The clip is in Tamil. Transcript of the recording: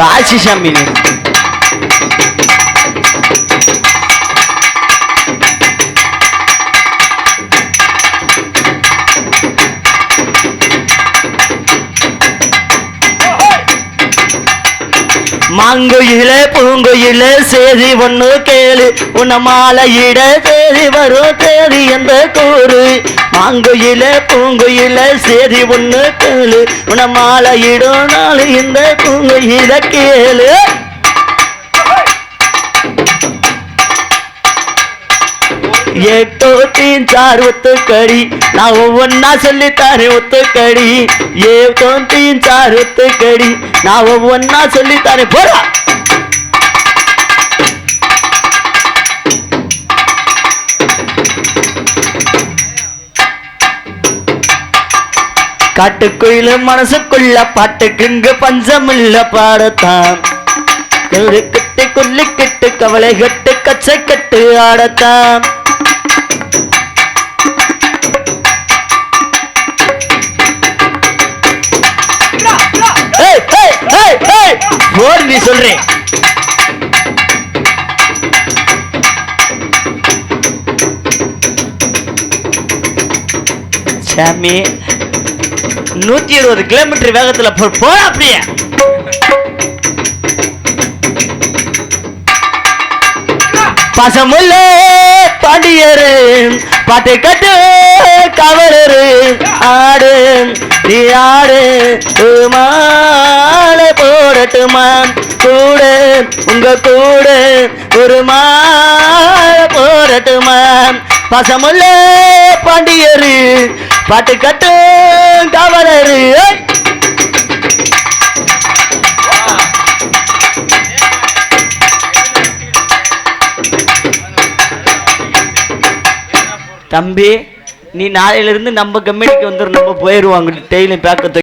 ராசி சாமி மாங்குயில பூங்குயில சேதி ஒண்ணு கேளு. உன்ன மாலையிட தேதி வரும் தேதி என்ற கூறு. மாங்குயில பூங்குயில சேதி ஒண்ணு கேளு. உன்ன மாலையிடும் நாள் இந்த பூங்குயில கேளு. எட்டோ தீன் சார் ஒத்துக்கடி. நான் ஒவ்வொன்னா சொல்லித்தாரே ஒத்துக்கடி. ஏட்டோ தீன் சார் ஒத்துக்கடி. நான் ஒவ்வொன்னா சொல்லித்தாரே. போடா. காட்டுக்குயில மனசுக்குள்ள பாட்டுக்குங்க பஞ்சமில்ல பாடத்தான் கட்டு கொல்லி கட்டு கவலை கட்டு கச்சை கட்டு ஆடத்தான் கேள்வி சொல்றேன் சாமி நூத்தி இருபது கிலோமீட்டர் வேகத்துல போற அப்படியே. பசமுல்ல பாண்டியரு பாட்டு கட்டு கவலரு ஆடு நீ ஆடு மாலை போடட்டுமா கூட உங்க கூட ஒரு மாலை போடட்டுமா? பசமுள்ள பாண்டியரு பாட்டு கட்டு கவலரு தம்பி நீ நாளையிலிருந்து நம்ம கம்பெனிக்கு வந்துடும் நம்ம போயிடுவாங்க டெய்லியும் பேக்கத்தை